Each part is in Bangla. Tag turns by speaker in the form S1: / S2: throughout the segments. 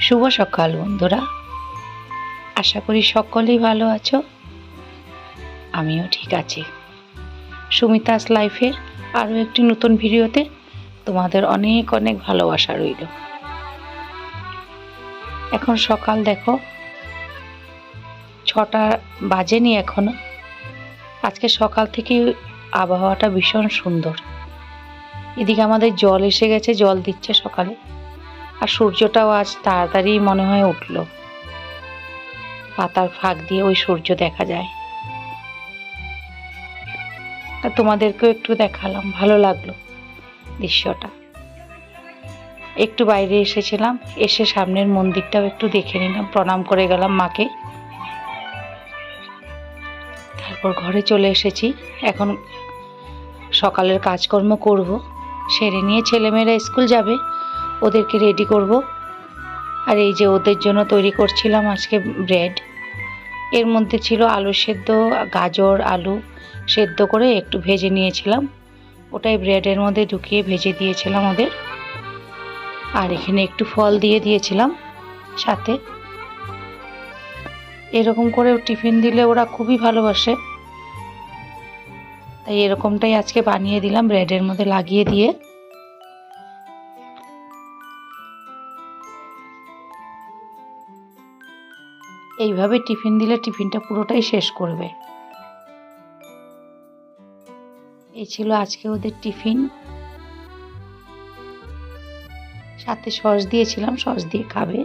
S1: শুভ সকাল, বন্ধুরা। আশা করি সকলেই ভালো আছো। আমিও ঠিক আছি। সুমিতাস লাইফের আরও একটি নতুন ভিডিওতে তোমাদের অনেক অনেক ভালোবাসা রইল। এখন সকাল, দেখো। ছটা বাজেনি এখনও। আজকে সকাল থেকে আবহাওয়াটা ভীষণ সুন্দর। এদিকে আমাদের জল এসে গেছে, জল দিচ্ছে সকালে। আর সূর্যটাও আজ তাড়াতাড়ি মনে হয় উঠল। পাতার ফাঁক দিয়ে ওই সূর্য দেখা যায়। আর তোমাদেরকেও একটু দেখালাম, ভালো লাগল দৃশ্যটা। একটু বাইরে এসেছিলাম, এসে সামনের মন্দিরটাও একটু দেখে নিলাম, প্রণাম করে গেলাম মাকে। তারপর ঘরে চলে এসেছি, এখন সকালের কাজকর্ম করব। সেরে নিয়ে ছেলেমেয়েরা স্কুল যাবে ওদেরকে রেডি করব। আর এই যে ওদের জন্য তৈরি করছিলাম আজকে ব্রেড এর মধ্যে ছিল আলু সেদ্ধ, গাজর, আলু সেদ্ধ করে একটু ভেজে নিয়েছিলাম। ওটাই ব্রেডের মধ্যে ঢুকিয়ে ভেজে দিয়েছিলাম ওদের। আর এখানে একটু ফল দিয়ে দিয়েছিলাম সাথে। এরকম করে টিফিন দিলে ওরা খুবই ভালোবাসে। তাই এরকমটাই আজকে বানিয়ে দিলাম ব্রেডের মধ্যে লাগিয়ে দিয়ে। এইভাবে টিফিন দিলে টিফিনটা পুরোটাই শেষ করবে। এই ছিল আজকে ওদের টিফিন। সাথে সস দিয়েছিলাম, সস দিয়ে খাবে।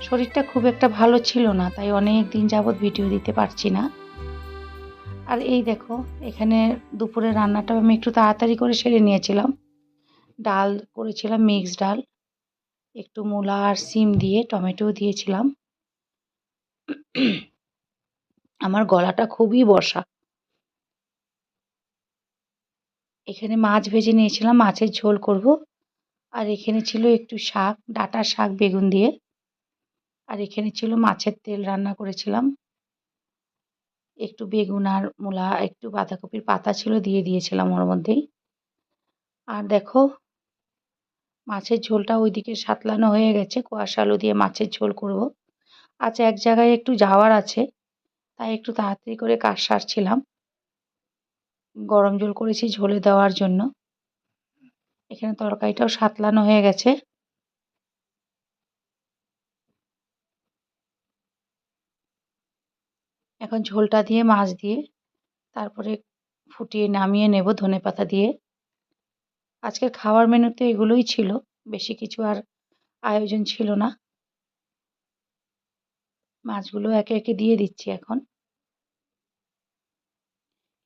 S1: শরীরটা খুব একটা ভালো ছিল না, তাই অনেক দিন যাবৎ ভিডিও দিতে পারছি না। আর এই দেখো, এখানে দুপুরে রান্নাটা আমি একটু তাড়াতাড়ি করে সেরে নিয়েছিলাম। ডাল করেছিলাম, মিক্সড ডাল। একটু মূলা আর সিম দিয়ে টমেটো দিয়েছিলাম। আমার গলাটা খুবই বসা এখানে মাছ ভেজে নিয়েছিলাম, মাছের ঝোল করব। আর এখানে ছিল একটু শাক, ডাটা শাক বেগুন দিয়ে। আর এখানে ছিল মাছের তেল রান্না করেছিলাম। একটু বেগুন আর মূলা, একটু বাঁধাকপির পাতা ছিল দিয়ে দিয়েছিলাম ওর মধ্যেই। আর দেখো, মাছের ঝোলটা ওইদিকে সাতলানো হয়ে গেছে কোয়াশ আলু দিয়ে মাছের ঝোল করব। আজ এক জায়গায় একটু যাওয়ার আছে। তাই একটু তাড়াতাড়ি করে কাজ সারছিলাম। গরম জল করেছি ঝোলে দেওয়ার জন্য। এখানে তরকারিটাও সাতলানো হয়ে গেছে। এখন ঝোলটা দিয়ে, মাছ দিয়ে, তারপরে ফুটিয়ে নামিয়ে নেব ধনে পাতা দিয়ে। আজকের খাওয়ার মেনুতে এগুলোই ছিল। বেশি কিছু আর আয়োজন ছিল না। মাছগুলো একে একে দিয়ে দিচ্ছি এখন।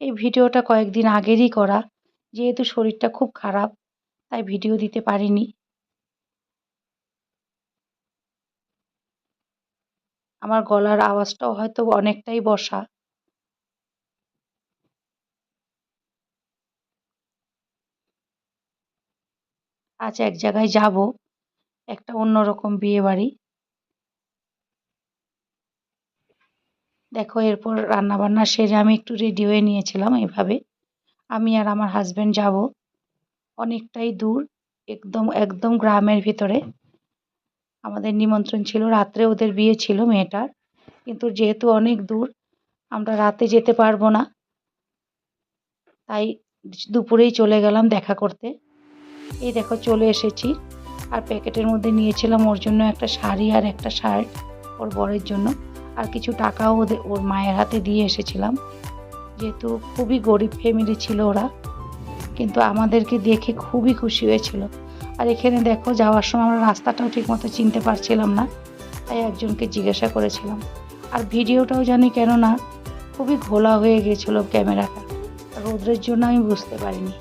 S1: এই ভিডিওটা কয়েকদিন আগেরই করা, যেহেতু শরীরটা খুব খারাপ, তাই ভিডিও দিতে পারিনি। আমার গলার আওয়াজটাও হয়তো অনেকটাই বসা। আজ এক জায়গায় যাব, একটা অন্যরকম বিয়ে বাড়ি। দেখো, এরপর রান্না বান্না সেরে আমি একটু রেডি হয়ে নিয়েছিলাম এভাবে। আমি আর আমার হাজবেন্ড যাব অনেকটাই দূর, একদম একদম গ্রামের ভিতরে। আমাদের নিমন্ত্রণ ছিল, রাত্রে ওদের বিয়ে ছিল মেয়েটার। কিন্তু যেহেতু অনেক দূর, আমরা রাতে যেতে পারব না। তাই দুপুরেই চলে গেলাম দেখা করতে। এই দেখো, চলে এসেছি। আর প্যাকেটের মধ্যে নিয়েছিলাম ওর জন্য একটা শাড়ি আর একটা শার্ট ওর বরের জন্য। আর কিছু টাকাও ওদের, ওর মায়ের হাতে দিয়ে এসেছিলাম। যেহেতু খুবই গরিব ফ্যামিলি ছিল ওরা, কিন্তু আমাদেরকে দেখে খুবই খুশি হয়েছিল। আর এখানে দেখো, যাওয়ার সময় আমরা রাস্তাটাও ঠিকমতো চিনতে পারছিলাম না, তাই একজনকে জিজ্ঞাসা করেছিলাম। আর ভিডিওটাও জানি কেন না, খুবই ঘোলা হয়ে গিয়েছিল ক্যামেরাটা রোদ্রের জন্য আমি বুঝতে পারিনি।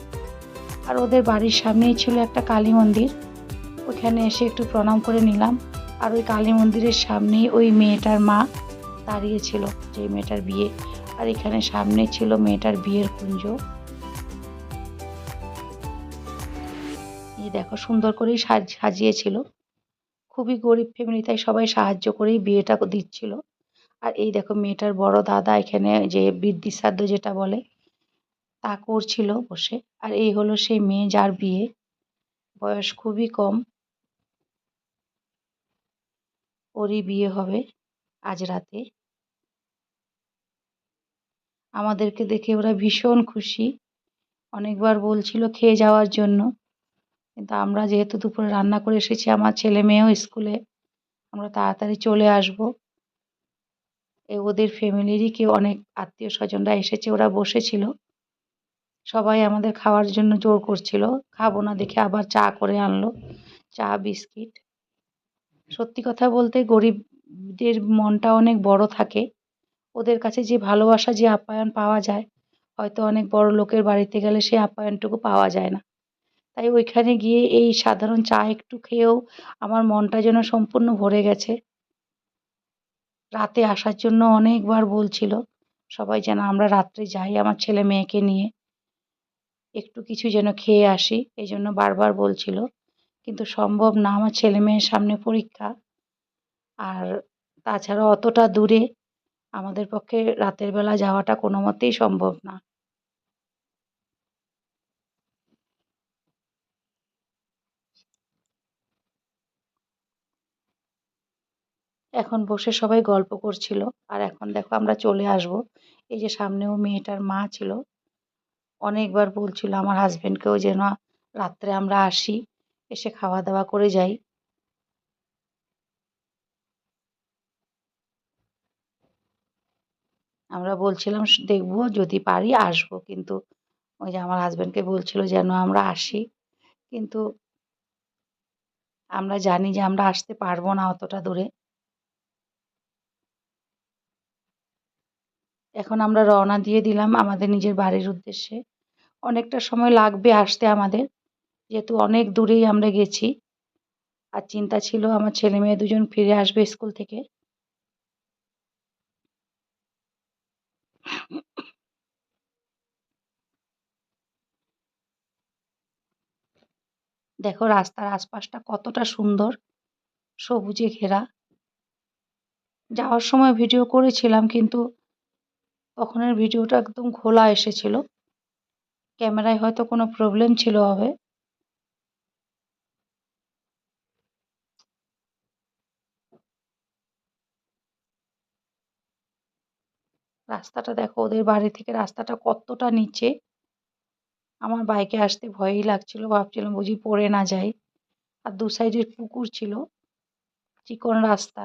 S1: আর ওদের বাড়ির সামনেই ছিল একটা কালী মন্দির, ওখানে এসে একটু প্রণাম করে নিলাম। আর ওই কালী মন্দিরের সামনেই ওই মেয়েটার মা দাঁড়িয়েছিল যে মেয়েটার বিয়ে। আর এখানে সামনে ছিল মেয়েটার বিয়ের কুঞ্জ। এই দেখো, সুন্দর করেই সাজিয়েছিল। খুবই গরিব ফ্যামিলি তাই সবাই সাহায্য করেই বিয়েটা দিচ্ছিল। আর এই দেখো, মেয়েটার বড় দাদা এখানে যে বৃদ্ধি শ্রাদ্ধ যেটা বলে, তা করছিল বসে। আর এই হলো সেই মেয়ে যার বিয়ে। বয়স খুবই কম। ওরই বিয়ে হবে। আজ রাতে। আমাদেরকে দেখে ওরা ভীষণ খুশি। অনেকবার বলছিল খেয়ে যাওয়ার জন্য। কিন্তু আমরা যেহেতু দুপুরে রান্না করে এসেছি, আমার ছেলে মেয়েও স্কুলে, আমরা তাড়াতাড়ি চলে আসব। এ ওদের ফ্যামিলিরই কেউ অনেক আত্মীয় স্বজনরা এসেছে, ওরা বসেছিল। সবাই আমাদের খাওয়ার জন্য জোর করছিল। খাব না দেখে আবার চা করে আনলো, চা, বিস্কিট। সত্যি কথা বলতে গরিবদের মনটা অনেক বড় থাকে। ওদের কাছে যে ভালোবাসা, যে আপ্যায়ন পাওয়া যায়, হয়তো অনেক বড় লোকের বাড়িতে গেলে সেই আপ্যায়নটুকু পাওয়া যায় না। তাই ওইখানে গিয়ে এই সাধারণ চা একটু খেয়েও আমার মনটা যেন সম্পূর্ণ ভরে গেছে। রাতে আসার জন্য অনেকবার বলছিল, সবাই যেন আমরা রাত্রে যাই আমার ছেলে মেয়েকে নিয়ে। একটু কিছু যেন খেয়ে আসি এই জন্য বারবার বলছিল, কিন্তু সম্ভব না আমার ছেলে মেয়ের সামনে পরীক্ষা। আর তাছাড়া অতটা দূরে আমাদের পক্ষে রাতের বেলা যাওয়াটা কোনো মতেই সম্ভব না। এখন বসে সবাই গল্প করছিল, আর এখন দেখো আমরা চলে আসব। এই যে সামনেও মেয়েটার মা ছিল, অনেকবার বলছিল আমার হাজবেন্ডকেও যেন রাত্রে আমরা আসি, এসে খাওয়া দাওয়া করে যাই। আমরা বলছিলাম দেখব, যদি পারি আসব। কিন্তু ওই যে আমার হাজবেন্ডকে বলছিল যেন আমরা আসি। কিন্তু আমরা জানি যে আমরা আসতে পারব না অতটা দূরে। এখন আমরা রওনা দিয়ে দিলাম আমাদের নিজের বাড়ির উদ্দেশ্যে। অনেকটা সময় লাগবে আসতে আমাদের। যেহেতু অনেক দূরেই আমরা গেছি। আর চিন্তা ছিল আমার ছেলে মেয়ে দুজন ফিরে আসবে স্কুল থেকে। দেখো রাস্তার আশপাশটা কতটা সুন্দর, সবুজে ঘেরা। যাওয়ার সময় ভিডিও করেছিলাম কিন্তু তখনের ভিডিওটা একদম খোলা এসেছিল। ক্যামেরায় হয়তো কোনো প্রবলেম ছিল হবে। রাস্তাটা দেখো, ওদের বাড়ি থেকে রাস্তাটা কতটা নিচে। আমার বাইকে আসতে ভয়ই লাগছিল, ভাবছিলাম বুঝি পড়ে না যাই। আর দু সাইডে পুকুর ছিল, চিকন রাস্তা।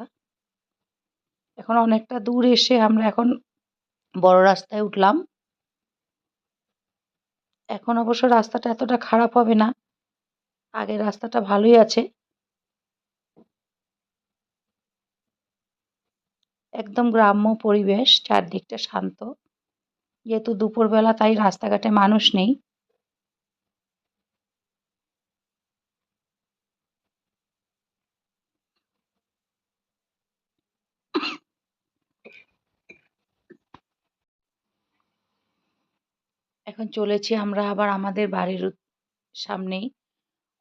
S1: এখন অনেকটা দূর এসে আমরা এখন বড় রাস্তায় উঠলাম। এখন অবশ্য রাস্তাটা এতটা খারাপ হবে না। আগের রাস্তাটা ভালোই আছে। একদম গ্রাম্য পরিবেশ, চারদিকটা শান্ত। যেহেতু দুপুরবেলা তাই রাস্তাঘাটে মানুষ নেই। এখন চলেছি আমরা আবার আমাদের বাড়ির সামনেই।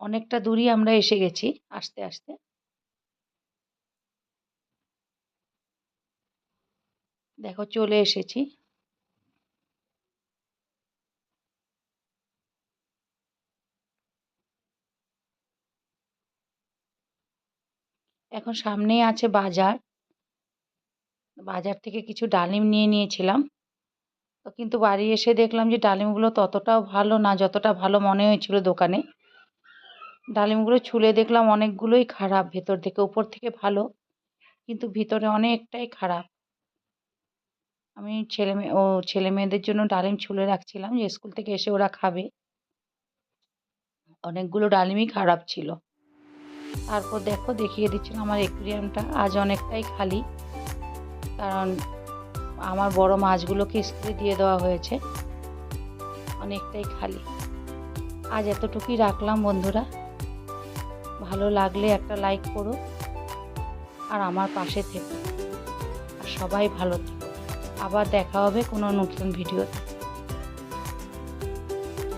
S1: অনেকটা দূরই আমরা এসে গেছি, আস্তে আস্তে। দেখো চলে এসেছি। এখন সামনেই আছে বাজার। বাজার থেকে কিছু ডালিম নিয়ে নিয়েছিলাম। তো কিন্তু বাড়ি এসে দেখলাম যে ডালিমগুলো ততটাও ভালো না, যতটা ভালো মনে হয়েছিল দোকানে। ডালিমগুলো ছুলে দেখলাম অনেকগুলোই খারাপ, ভেতর থেকে, উপর থেকে ভালো। কিন্তু ভিতরে অনেকটাই খারাপ। আমি ছেলে মেয়ে, ও ছেলে মেয়েদের জন্য ডালিম ছুলে রাখছিলাম যে স্কুল থেকে এসে ওরা খাবে। অনেকগুলো ডালিমই খারাপ ছিল। তারপর দেখো দেখিয়ে দিচ্ছিলাম আমার একুরিয়ামটা আজ অনেকটাই খালি। কারণ আমার বড় মাছগুলোকে স্কুলে দিয়ে দেওয়া হয়েছে। অনেকটাই খালি। আজ এতটুকুই রাখলাম বন্ধুরা। ভালো লাগলে একটা লাইক করো। আর আমার পাশে থেকো। আর সবাই ভালো থেকো। আবার দেখা হবে কোনো নতুন ভিডিওতে।